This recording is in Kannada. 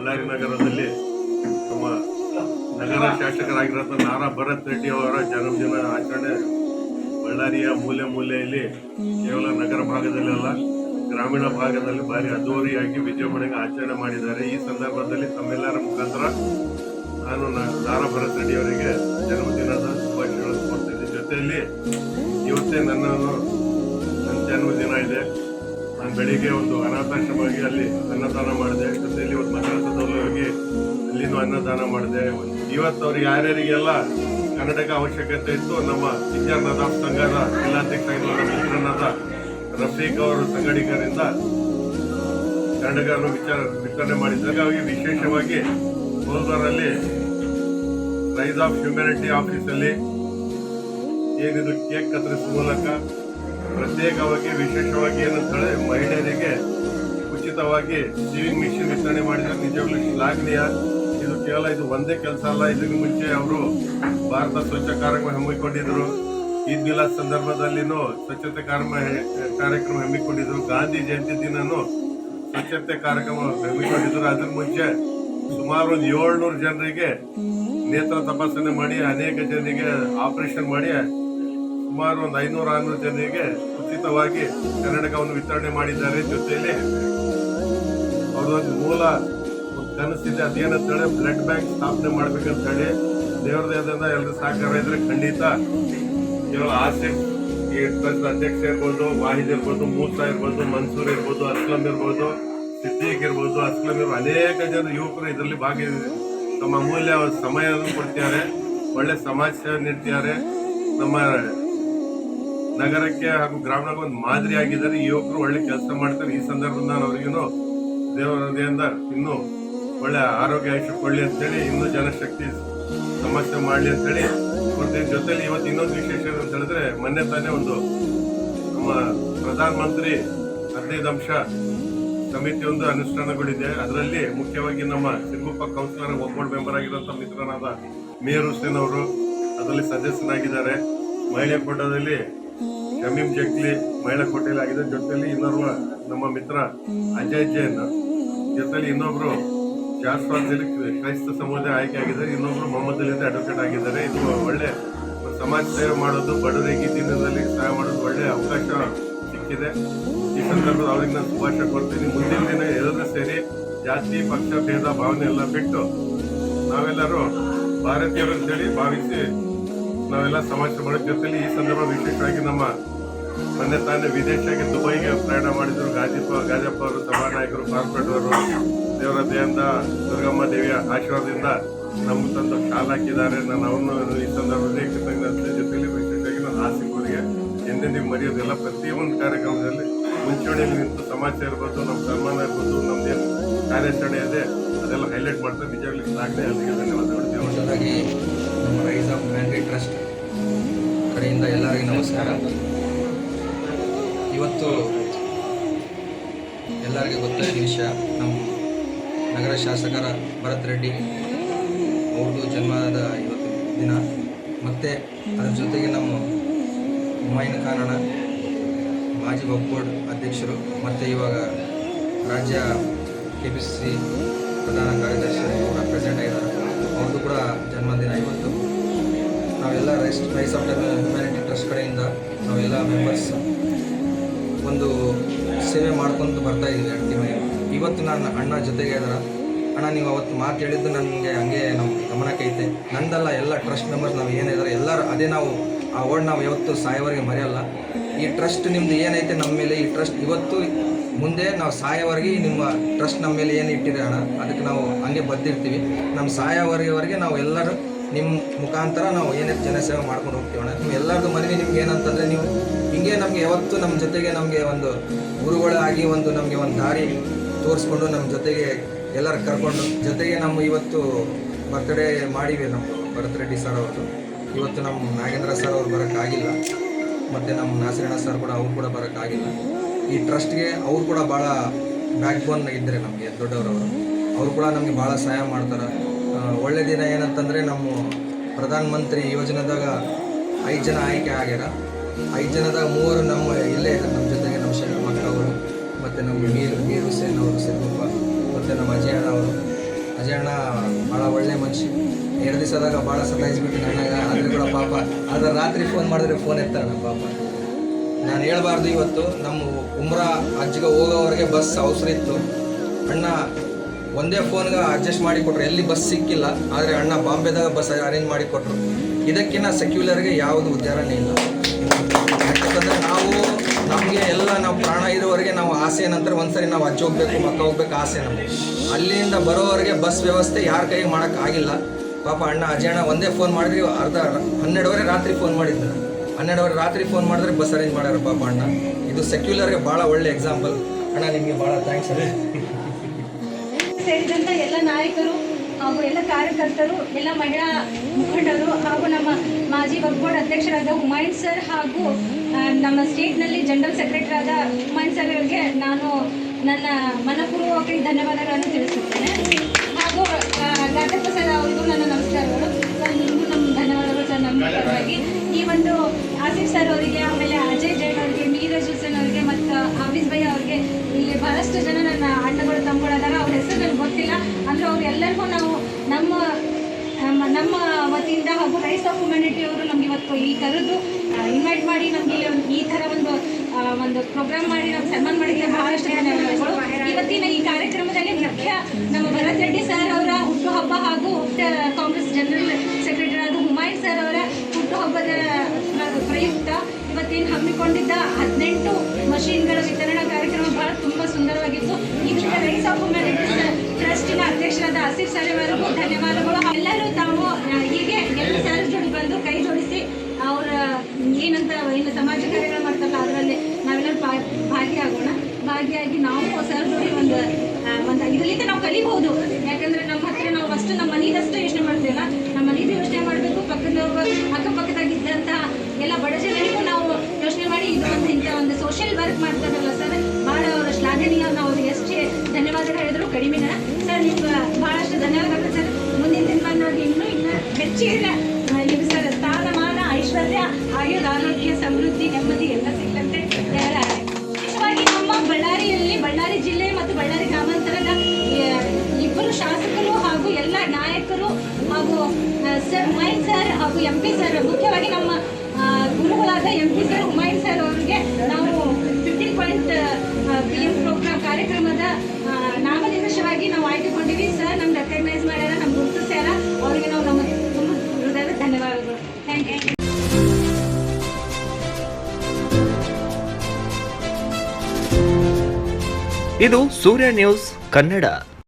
ಬಳ್ಳಾರಿ ನಗರದಲ್ಲಿ ನಮ್ಮ ನಗರ ಶಾಸಕರಾಗಿರೋ ನಾರಾ ಭರತ್ ರೆಡ್ಡಿ ಅವರ ಜನ್ಮದಿನ ಆಚರಣೆ ಬಳ್ಳಾರಿಯ ಮೂಲೆ ಮೂಲೆಯಲ್ಲಿ ಕೇವಲ ನಗರ ಭಾಗದಲ್ಲಿ ಅಲ್ಲ ಗ್ರಾಮೀಣ ಭಾಗದಲ್ಲಿ ಭಾರಿ ಅದ್ದೂರಿಯಾಗಿ ವಿಜೃಂಭಣೆಗೆ ಆಚರಣೆ ಮಾಡಿದ್ದಾರೆ. ಈ ಸಂದರ್ಭದಲ್ಲಿ ತಮ್ಮೆಲ್ಲರ ಮುಖಾಂತರ ನಾನು ನಾರಾ ಭರತ್ ರೆಡ್ಡಿ ಅವರಿಗೆ ಜನ್ಮದಿನದ ಶುಭಾಶಯಗಳನ್ನು ಕೊಡ್ತೇನೆ ಜೊತೆಯಲ್ಲಿ ಇವತ್ತೇ ನನ್ನನ್ನು ನನ್ನ ಜನ್ಮದಿನ ಇದೆ. ನಾನು ಬೆಳಿಗ್ಗೆ ಒಂದು ಅನಾಥಾಶ್ರಮವಾಗಿ ಅಲ್ಲಿ ಅನ್ನದಾನ ಮಾಡಿದೆ. ಜೊತೆಯಲ್ಲಿ ಅನ್ನದಾನ ಮಾಡಿದೆ. ಇವತ್ತು ಅವ್ರು ಯಾರ್ಯಾರಿಗೆಲ್ಲ ಕನ್ನಡಕ ಅವಶ್ಯಕತೆ ಇತ್ತು, ನಮ್ಮ ವಿದ್ಯಾರ್ಥಿ ಸಂಘದ ಜಿಲ್ಲಾಧ್ಯಕ್ಷ ಮಿತ್ರನಾದ ರಫೀಕ್ ಅವರು ಸಂಗಡಿಗರಿಂದ ಕನ್ನಡಕವನ್ನು ವಿಚಾರ ವಿತರಣೆ ಮಾಡಿದ್ದಾರೆ. ಹಾಗಾಗಿ ವಿಶೇಷವಾಗಿ ಹೋಲ್ದರಲ್ಲಿ ರೈಸ್ ಆಫ್ ಹ್ಯುಮ್ಯಾನಿಟಿ ಆಫೀಸಲ್ಲಿ ಏನಿದು ಕೇಕ್ ಕತ್ತರಿಸುವ ಮೂಲಕ ಪ್ರತ್ಯೇಕವಾಗಿ, ವಿಶೇಷವಾಗಿ ಏನಂತೇಳಿ ಮಹಿಳೆಯರಿಗೆ ಉಚಿತವಾಗಿ ಸಿವಿಂಗ್ ಮಿಷಿನ್ ವಿತರಣೆ ಮಾಡಿದ್ರೆ ನಿಜವಾಗ್ಲೂ ಶ್ಲಾಘನೀಯ. ಕೇವಲ ಇದು ಒಂದೇ ಕೆಲಸ ಅಲ್ಲ ಇದಕ್ಕೆ ಮುಂಚೆ ಅವರು ಭಾರತ ಸ್ವಚ್ಛ ಕಾರ್ಯಕ್ರಮ ಹಮ್ಮಿಕೊಂಡಿದ್ರು. ಈದ್ ಮಿಲಾದ್ ಸಂದರ್ಭದಲ್ಲಿನೂ ಸ್ವಚ್ಛತೆ ಕಾರ್ಯಕ್ರಮ ಕಾರ್ಯಕ್ರಮ ಹಮ್ಮಿಕೊಂಡಿದ್ರು. ಗಾಂಧಿ ಜಯಂತಿ ದಿನನೂ ಸ್ವಚ್ಛತೆ ಕಾರ್ಯಕ್ರಮ ಹಮ್ಮಿಕೊಂಡಿದ್ರು. ಅದ್ರ ಮುಂಚೆ ಸುಮಾರು ಒಂದು ಏಳ್ನೂರು ಜನರಿಗೆ ನೇತ್ರ ತಪಾಸಣೆ ಮಾಡಿ, ಅನೇಕ ಜನರಿಗೆ ಆಪರೇಷನ್ ಮಾಡಿ, ಸುಮಾರು ಒಂದು ಐನೂರು, ಆರ್ನೂರು ಜನರಿಗೆ ಉಚಿತವಾಗಿ ಕನ್ನಡಕವನ್ನು ವಿತರಣೆ ಮಾಡಿದ್ದಾರೆ. ಜೊತೆಯಲ್ಲಿ ಅವರೊಂದು ಮೂಲ ಕನಸಿದೆ ಅದೇನಂತೇಳಿ ಬ್ಲಡ್ ಬ್ಯಾಂಕ್ ಸ್ಥಾಪನೆ ಮಾಡ್ಬೇಕಂತ ಹೇಳಿ ದೇವ್ರದಿಂದ ಎಲ್ಲರೂ ಸಹಕಾರ ಇದ್ರೆ ಖಂಡಿತ ಕೇವಲ ಆಸೆ. ಈ ಟ್ರಸ್ಟ್ ಅಧ್ಯಕ್ಷ ಇರ್ಬೋದು, ವಾಹಿದ್ ಇರ್ಬೋದು, ಮೂಸಾ ಇರ್ಬೋದು, ಮನ್ಸೂರ್ ಇರ್ಬೋದು, ಅಸ್ಲಂ ಇರ್ಬೋದು, ಸಿದ್ದೀಕ್ ಇರ್ಬೋದು, ಅಸ್ಲಂ ಇರ್ಬೋದು, ಅನೇಕ ಜನ ಯುವಕರು ಇದರಲ್ಲಿ ಭಾಗಿ ತಮ್ಮ ಅಮೂಲ್ಯ ಸಮಯವನ್ನು ಕೊಡ್ತಿದ್ದಾರೆ. ಒಳ್ಳೆ ಸಮಾಜ ಸೇವೆ ನೀಡ್ತಿದ್ದಾರೆ. ನಮ್ಮ ನಗರಕ್ಕೆ ಹಾಗೂ ಗ್ರಾಮಕ್ಕೆ ಒಂದು ಮಾದರಿ ಆಗಿದ್ದಾರೆ. ಯುವಕರು ಒಳ್ಳೆ ಕೆಲಸ ಮಾಡ್ತಾರೆ. ಈ ಸಂದರ್ಭದಲ್ಲಿ ನಾನು ಅವ್ರಿಗೂ ದೇವರ ಇನ್ನೂ ಒಳ್ಳೆ ಆರೋಗ್ಯ ಆಯುಷ್ಯ ಕೊಳ್ಳಿ ಅಂತೇಳಿ, ಇನ್ನೂ ಜನಶಕ್ತಿ ಸಮಸ್ಯೆ ಮಾಡಲಿ ಅಂತೇಳಿ ಕೊಡ್ತೀನಿ ಜೊತೆಲಿ ಇವತ್ತು ಇನ್ನೊಂದು ವಿಶೇಷ ಅಂತ ಹೇಳಿದ್ರೆ, ಮೊನ್ನೆ ತಾನೇ ಒಂದು ನಮ್ಮ ಪ್ರಧಾನ ಮಂತ್ರಿ ಹದಿನೈದು ಅಂಶ ಸಮಿತಿ ಒಂದು ಅನುಷ್ಠಾನಗೊಂಡಿದೆ ಅದರಲ್ಲಿ ಮುಖ್ಯವಾಗಿ ನಮ್ಮ ಸಿರುಗುಪ್ಪ ಕೌನ್ಸಿಲರ್ ಒಬ್ಬೊಡ್ ಮೆಂಬರ್ ಆಗಿರುವಂತ ಮಿತ್ರನಾದ ಮೇಯರ್ ಹುಸೇನ್ ಅವರು ಅದರಲ್ಲಿ ಸದಸ್ಯನಾಗಿದ್ದಾರೆ. ಮಹಿಳೆ ಕೋಟದಲ್ಲಿ ಶಮೀಮ್ ಜಗ್ಲಿ ಮಹಿಳಾ ಕೋಟೆಯಲ್ಲಿ ಆಗಿದೆ. ಜೊತೆಯಲ್ಲಿ ಇನ್ನೊಬ್ಬ ನಮ್ಮ ಮಿತ್ರ ಅಜಯ್ ಜೈನ್. ಜೊತೆಲಿ ಇನ್ನೊಬ್ರು ಜಾಸ್ವಾದಲ್ಲಿ ಕ್ರೈಸ್ತ ಸಮುದಾಯ ಆಯ್ಕೆ ಆಗಿದ್ದಾರೆ ಇನ್ನೊಬ್ರು ಮೊಹಮ್ಮದ್ ಅಲಿ ಅಂತ ಅಡ್ವೊಕೇಟ್ ಆಗಿದ್ದಾರೆ. ಇದು ಒಳ್ಳೆ ಸಮಾಜ ಸೇವೆ ಮಾಡೋದು ಬಡವರಿಗೆ ದಿನದಲ್ಲಿ ಸಹಾಯ ಮಾಡೋದು ಒಳ್ಳೆ ಅವಕಾಶ ಸಿಕ್ಕಿದೆ. ಈ ಸಂದರ್ಭದಲ್ಲಿ ಅವ್ರಿಗೆ ನಾನು ಶುಭಾಶಯ ಕೊಡ್ತೀನಿ ಮುಂದಿನ ದಿನ ಎಲ್ಲರೂ ಸೇರಿ ಜಾತಿ, ಪಕ್ಷ, ಭೇದ, ಭಾವನೆ ಎಲ್ಲ ಬಿಟ್ಟು ನಾವೆಲ್ಲರೂ ಭಾರತೀಯರು ಅಂತೇಳಿ ಭಾವಿಸಿ ನಾವೆಲ್ಲ ಸಮಾಜ ಮಾಡೋ ಜೊತೆಲಿ ಈ ಸಂದರ್ಭ ವಿಶೇಷವಾಗಿ ನಮ್ಮ ಮೊನ್ನೆ ತಾನೇ ವಿದೇಶಕ್ಕೆ ದುಬೈಗೆ ಪ್ರಯಾಣ ಮಾಡಿದರು ಗಾಜಿಪ್ಪ, ಗಾಜಪ್ಪ ಅವರು ಸಭಾನಾಯಕರು ಕಾರ್ಪೊರೇಟ್ ಅವರು. ದೇವರ ದಯಿಂದ ದುರ್ಗಮ್ಮ ದೇವಿಯ ಆಶೀರ್ವಾದದಿಂದ ನಮ್ಮ ತಂದು ಶಾಲ್ ಹಾಕಿದ್ದಾರೆ. ನಾನು ಅವನು ಈ ಸಂದರ್ಭದಲ್ಲಿ ಜೊತೆಯಲ್ಲಿ ವಿಶೇಷವಾಗಿ ನಾನು ಆಸಿಫರಿಗೆ ಎಂದೆಂದಿಗೆ ಮರೆಯೋದಿಲ್ಲ. ಪ್ರತಿಯೊಂದು ಕಾರ್ಯಕ್ರಮದಲ್ಲಿ ಮುಂಚೂಣಿಯಲ್ಲಿ ನಿಂತು ಸಮಾಜ ಇರ್ಬೋದು, ನಮ್ಮ ಸನ್ಮಾನ ಇರ್ಬೋದು ನಮ್ಮದೇ ಕಾರ್ಯಾಚರಣೆ ಇದೆ ಅದೆಲ್ಲ ಹೈಲೈಟ್ ಮಾಡ್ತಾರೆ ನಿಜವಾಗ್ಲೂ ಶ್ಲಾಘನೆ ಅಲ್ಲಿಗೆ ಧನ್ಯವಾದಗಳು. ನಮ್ಮ ರೈಸ್ ಮ್ಯಾನ್ರಿ ಟ್ರಸ್ಟ್ ಕಡೆಯಿಂದ ಎಲ್ಲರಿಗೂ ನಮಸ್ಕಾರ. ಇವತ್ತು ಎಲ್ಲರಿಗೂ ಗೊತ್ತಾದ ವಿಷಯ, ನಮ್ಮ ನಗರ ಶಾಸಕರ ಭರತ್ ರೆಡ್ಡಿ ಅವ್ರದ್ದು ಜನ್ಮದ ಇವತ್ತು ದಿನ. ಮತ್ತು ಅದ್ರ ಜೊತೆಗೆ ನಮ್ಮ ಹುಮಾಯಿನ ಕಾರಣ ಮಾಜಿ ಒಕ್ಕೋಡ್ ಅಧ್ಯಕ್ಷರು, ಮತ್ತು ಇವಾಗ ರಾಜ್ಯ ಕೆ ಪಿ ಸಿ ಸಿ ಪ್ರಧಾನ ಕಾರ್ಯದರ್ಶಿ ಕೂಡ ಆಗಿದ್ದಾರೆ. ಅವ್ರದ್ದು ಕೂಡ ಜನ್ಮದಿನ ಇವತ್ತು. ನಾವೆಲ್ಲ rise rise of humanity trust ಕಡೆಯಿಂದ ನಾವೆಲ್ಲ ಮೆಂಬರ್ಸ್ ಒಂದು ಸೇವೆ ಮಾಡ್ಕೊತ ಬರ್ತಾ ಇದ್ದೀವಿ ತಿಂಗಳಿಗೆ ಇವತ್ತು ನಾನು ಅಣ್ಣ ಜೊತೆಗೆ ಇದ್ದಾರೆ ಅಣ್ಣ, ನೀವು ಅವತ್ತು ಮಾತು ಹೇಳಿದ್ದು ನನಗೆ ಹಂಗೆ ನಮ್ಮ ಗಮನಕ್ಕೆ ಐತೆ. ನಂದಲ್ಲ ಎಲ್ಲ ಟ್ರಸ್ಟ್ ಮೆಂಬರ್ಸ್ ನಾವು ಏನಿದ್ದಾರೆ ಎಲ್ಲರೂ ಅದೇ ನಾವು ಆ ವರ್ಡ್ ನಾವು ಯಾವತ್ತು ಸಾಯೋವರೆಗೆ ಮರೆಯಲ್ಲ. ಈ ಟ್ರಸ್ಟ್ ನಿಮ್ದು ಏನೈತೆ ನಮ್ಮ ಮೇಲೆ, ಈ ಟ್ರಸ್ಟ್ ಇವತ್ತು ಮುಂದೆ ನಾವು ಸಾಯೋವರೆಗೆ ನಿಮ್ಮ ಟ್ರಸ್ಟ್ ನಮ್ಮ ಮೇಲೆ ಏನು ಇಟ್ಟಿದೆ ಅಣ್ಣ, ಅದಕ್ಕೆ ನಾವು ಹಂಗೆ ಬದ್ದಿರ್ತೀವಿ. ನಮ್ಮ ಸಾಯೋವರೆಗೆವರೆಗೆ ನಾವು ಎಲ್ಲರೂ ನಿಮ್ಮ ಮುಖಾಂತರ ನಾವು ಏನೇ ಜನಸೇವೆ ಮಾಡ್ಕೊಂಡು ಹೋಗ್ತೀವಿ ಅಣ್ಣ. ನಿಮ್ಮ ಎಲ್ಲರದ್ದು ಮನವಿ ನಿಮ್ಗೆ ಏನಂತಂದರೆ ನೀವು ಹಿಂಗೆ ನಮಗೆ ಯಾವತ್ತು ನಮ್ಮ ಜೊತೆಗೆ ನಮಗೆ ಒಂದು ಗುರುಗಳಾಗಿ ಒಂದು ನಮಗೆ ಒಂದು ದಾರಿ ತೋರಿಸ್ಕೊಂಡು ನಮ್ಮ ಜೊತೆಗೆ ಎಲ್ಲರೂ ಕರ್ಕೊಂಡು, ಜೊತೆಗೆ ನಮ್ಮ ಇವತ್ತು ಬರ್ತ್ಡೇ ಮಾಡಿವೆ ನಮ್ಮ ಭರತ್ ರೆಡ್ಡಿ ಸರ್ ಅವರು ಇವತ್ತು ನಮ್ಮ ನಾಗೇಂದ್ರ ಸರ್ ಅವ್ರು ಬರೋಕ್ಕಾಗಿಲ್ಲ, ಮತ್ತು ನಮ್ಮ ನಾಸಿರಣ್ಣ ಸರ್ ಕೂಡ, ಅವ್ರು ಕೂಡ ಬರೋಕ್ಕಾಗಿಲ್ಲ. ಈ ಟ್ರಸ್ಟ್ಗೆ ಅವ್ರು ಕೂಡ ಭಾಳ ಬ್ಯಾಕ್ ಬೋನ್ ಇದ್ದರೆ ನಮಗೆ, ದೊಡ್ಡವರವರು. ಅವರು ಕೂಡ ನಮಗೆ ಭಾಳ ಸಹಾಯ ಮಾಡ್ತಾರೆ. ಒಳ್ಳೆ ದಿನ ಏನಂತಂದರೆ ನಮ್ಮ ಪ್ರಧಾನ ಮಂತ್ರಿ ಯೋಜನೆದಾಗ ಐದು ಜನ ಆಯ್ಕೆ ಆಗ್ಯಾರ. ಐದು ಜನದಾಗ ಮೂವರು ನಮ್ಮ ಇಲ್ಲೇ ನಮ್ಮ ಮತ್ತು ನಮ್ಮ ಮೀರ್ ಮೀರ್ ಹುಸೇನ್ ಅವರು ಸಿದ್ದಪ್ಪ ಮತ್ತು ನಮ್ಮ ಅಜಯ್ ಅಣ್ಣ ಅವರು. ಅಜಯ್ ಅಣ್ಣ ಭಾಳ ಒಳ್ಳೆ ಮನುಷ್ಯ. ಎರಡು ದಿವಸದಾಗ ಭಾಳ ಸತಾಯಿಸ್ಬಿಟ್ಟು ನನಗೆ ಅದ್ರ ಕೂಡ ಪಾಪ, ಆದರೆ ರಾತ್ರಿ ಫೋನ್ ಮಾಡಿದ್ರೆ ಫೋನ್ ಎತ್ತಾನ ಪಾಪ. ನಾನು ಹೇಳಬಾರ್ದು ಇವತ್ತು, ನಮ್ಮ ಉಮ್ರಾ ಅಜ್ಜಿಗೆ ಹೋಗೋವರೆಗೆ ಬಸ್ ಅವಸರ ಇತ್ತು. ಅಣ್ಣ ಒಂದೇ ಫೋನ್ಗೆ ಅಡ್ಜಸ್ಟ್ ಮಾಡಿ ಕೊಟ್ರು. ಎಲ್ಲಿ ಬಸ್ ಸಿಕ್ಕಿಲ್ಲ, ಆದರೆ ಅಣ್ಣ ಬಾಂಬೆದಾಗ ಬಸ್ ಅರೇಂಜ್ ಮಾಡಿ ಕೊಟ್ರು. ಇದಕ್ಕಿಂತ ಸೆಕ್ಯುಲರ್ಗೆ ಯಾವುದು ಉದ್ಧಾರನೇ ಇಲ್ಲ. ಯಾಕಂದ್ರೆ ನಮಗೆ ಎಲ್ಲ ನಾವು ಪ್ರಾಣ ಇರೋವರೆಗೆ ನಾವು ಆಸೆ ನಂತರ ಒಂದ್ಸರಿ ನಾವು ಅಜ್ಜ ಹೋಗ್ಬೇಕು, ಮಕ್ಕ ಹೋಗ್ಬೇಕು ಆಸೆ ನಮಗೆ. ಅಲ್ಲಿಂದ ಬರೋವರೆಗೆ ಬಸ್ ವ್ಯವಸ್ಥೆ ಯಾರ ಕೈಗೆ ಮಾಡೋಕ್ಕಾಗಿಲ್ಲ ಪಾಪ ಅಣ್ಣ ಅಜಯಣ್ಣ ಒಂದೇ ಫೋನ್ ಮಾಡಿದ್ರಿ, ಅರ್ಧ ಹನ್ನೆರಡುವರೆ ರಾತ್ರಿ ಫೋನ್ ಮಾಡಿದ್ರು. ಹನ್ನೆರಡುವರೆ ರಾತ್ರಿ ಫೋನ್ ಮಾಡಿದ್ರೆ ಬಸ್ ಅರೇಂಜ್ ಮಾಡ್ಯಾರ ಪಾಪ ಅಣ್ಣ. ಇದು ಸೆಕ್ಯುಲರ್ಗೆ ಭಾಳ ಒಳ್ಳೆ ಎಕ್ಸಾಂಪಲ್ ಅಣ್ಣ, ನಿಮಗೆ ಭಾಳ ಥ್ಯಾಂಕ್ಸ್ ಅದೇ ಸೇರಿದಂತ ಎಲ್ಲ ನಾಯಕರು ಹಾಗೂ ಎಲ್ಲ ಕಾರ್ಯಕರ್ತರು, ಎಲ್ಲ ಮಹಿಳಾ ಮುಖಂಡರು ಹಾಗೂ ನಮ್ಮ ಮಾಜಿ ವಕ್ಫ್ ಬೋರ್ಡ್ ಅಧ್ಯಕ್ಷರಾದ ಹುಮಾಯೂನ್ ಸರ್ ಹಾಗೂ ನಮ್ಮ ಸ್ಟೇಟ್ನಲ್ಲಿ ಜನರಲ್ ಸೆಕ್ರೆಟರಿ ಆದ ಹುಮಾಯನ್ ಸರ್ ಅವರಿಗೆ ನಾನು ನನ್ನ ಮನಪೂರ್ವಕ ಧನ್ಯವಾದಗಳನ್ನು ತಿಳಿಸುತ್ತೇನೆ. ಹಾಗೂ ಡಾಕ್ಟರ್ ಸರ್ ಅವರಿಗೂ ನನ್ನ ನಮಸ್ಕಾರಗಳು. ಸರ್, ನಿಮಗೂ ನಮ್ಮ ಧನ್ಯವಾದಗಳು ಸರ್, ನಮ್ಮ ಪರವಾಗಿ. ಈ ಒಂದು ಆಸಿಫ್ ಸರ್ ಅವರಿಗೆ, ಆಮೇಲೆ ಅಜಯ್ ಜೈನ್ ಅವರಿಗೆ ಮೀರಜ್ ಹುಸೇನ್ ಅವರಿಗೆ ಮತ್ತು ಹಾಫೀಸ್ ಭೈ ಅವರಿಗೆ ಇಲ್ಲಿ ಬಹಳಷ್ಟು ಜನ ನನ್ನ ಅಣ್ಣಗಳು ತಮ್ಮಗಳದಾರ ಅವ್ರ ಹೆಸರು ನನಗೆ ಗೊತ್ತಿಲ್ಲ. ಅಂದ್ರೆ ಅವರೆಲ್ಲರಿಗೂ ನಾವು ನಮ್ಮ ನಮ್ಮ ನಮ್ಮ ವತಿಯಿಂದ ಹಾಗೂ ರೈಸ್ ಆಫ್ ಹ್ಯುಮ್ಯಾನಿಟಿ ಅವರು ನಮಗೆ ಇವತ್ತು ಈ ಕರೆದು ಇನ್ವೈಟ್ ಮಾಡಿ ನಮ್ಗೆ ಇಲ್ಲಿ ಒಂದು ಈ ಥರ ಒಂದು ಒಂದು ಪ್ರೋಗ್ರಾಮ್ ಮಾಡಿ ನಮ್ಗೆ ಸನ್ಮಾನ ಮಾಡಿದ್ರೆ ಬಹಳಷ್ಟು ಧನ್ಯವಾದಗಳು. ಇವತ್ತಿನ ಈ ಕಾರ್ಯಕ್ರಮದಲ್ಲಿ ಮುಖ್ಯ ನಮ್ಮ ಭರತ್ ರೆಡ್ಡಿ ಸರ್ ಅವರ ಹುಟ್ಟುಹಬ್ಬ ಹಾಗೂ ಕಾಂಗ್ರೆಸ್ ಜನರಲ್ ಸೆಕ್ರೆಟರಿ ಆದ ಹುಮಾಯೂನ್ ಸರ್ ಅವರ ಹುಟ್ಟುಹಬ್ಬದ ಪ್ರ- ಪ್ರಯುಕ್ತ ಇವತ್ತೇನು ಹಮ್ಮಿಕೊಂಡಿದ್ದ ಹದಿನೆಂಟು ಮಷೀನ್ಗಳ ವಿತರಣಾ ಕಾರ್ಯಕ್ರಮ ಬಹಳ ತುಂಬಾ ಸುಂದರವಾಗಿತ್ತು. ಇದಕ್ಕೆ ರೈಸ್ ಆಫ್ ಟ್ರಸ್ಟಿನ ಅಧ್ಯಕ್ಷರಾದ ಆಸಿಫ್ ಸರ್ ಅವರಿಗೂ ಧನ್ಯವಾದಗಳು ಎಲ್ಲರೂ ತಾವು ಆ, ಹೀಗೆ ಎಲ್ಲ ಸರ್ ಜೋಡಿ ಬಂದು ಕೈ ಜೋಡಿಸಿ ಅವರ ಏನಂತ ಏನು ಸಮಾಜ ಕಾರ್ಯಗಳು ಮಾಡ್ತಾರಲ್ಲ ಅದರಲ್ಲಿ ನಾವೆಲ್ಲರೂ ಭಾ- ಭಾಗಿಯಾಗೋಣ ಭಾಗಿಯಾಗಿ ನಾವು ಜೋಡಿ ಒಂದು ಒಂದು ಇದರಿಂದ ನಾವು ಕಲಿಬಹುದು. ಯಾಕಂದ್ರೆ ನಮ್ಮ ಹತ್ರ ನಾವು ಅಷ್ಟು ನಮ್ಮ ಮನೆಯದಷ್ಟು ಯೋಚನೆ ಮಾಡ್ತೇವಲ್ಲ? ನಮ್ಮ ಮನೆಯದು ಯೋಚನೆ ಮಾಡಬೇಕು, ಪಕ್ಕದವ್ರ, ಅಕ್ಕಪಕ್ಕದಾಗಿದ್ದಂತಹ ಎಲ್ಲ ಬಡ ಜನರಿಗೂ ನಾವು ಯೋಚನೆ ಮಾಡಿ ಇದು ಒಂದು ಇಂಥ ಒಂದು ಸೋಷಿಯಲ್ ವರ್ಕ್ ಮಾಡ್ತಾರಲ್ಲ ಸರ್. ಭಾಳ ಅವರ ಶ್ಲಾಘನೀಯ ನಾವು ಎಷ್ಟೇ ಧನ್ಯವಾದಗಳು ಹೇಳಿದ್ರು. ಕಡಿಮೆನ ಸರ್ ನಿಮ್ಗೆ ಭಾಳಷ್ಟು ಧನ್ಯವಾದಗಳು ಸರ್. ಮುಂದಿನ ದಿನಮಾನವಾಗಿ ಇನ್ನೂ ಇನ್ನೂ ಹೆಚ್ಚಿನ ನಿಮ್ಗೆ ಸರ್ ಸ್ಥಾನಮಾನ, ಐಶ್ವರ್ಯ ಆಯುಧ ಆರೋಗ್ಯ ಸಮೃದ್ಧಿ, ನೆಮ್ಮದಿ. ಸರ್ ಹುಮಾಯಿನ್ ಸರ್ ಹಾಗೂ ಎಂ ಪಿ ಸರ್ ಮುಖ್ಯವಾಗಿ ನಮ್ಮ ಗುರುಗಳಾದ M P sir Humayun sir ಅವರಿಗೆ ನಾವು fifteen point P M programme ಕಾರ್ಯಕ್ರಮದ ನಾಮನಿರ್ದೇಶವಾಗಿ ನಾವು ಆಯ್ದುಕೊಂಡಿವಿ. ಸರ್ ನಮ್ಗೆ ರೆಕಗ್ನೈಸ್ ಮಾಡ್ಯಾರ ನಮ್ಗೆ ಗುರುತಿಸ್ಯಾರ ಅವರಿಗೆ ನಾವು ನಮ್ಮ ಹೃದಯದ ಧನ್ಯವಾದಗಳು. ಥ್ಯಾಂಕ್ ಯು ಇದು ಸೂರ್ಯ ನ್ಯೂಸ್ ಕನ್ನಡ.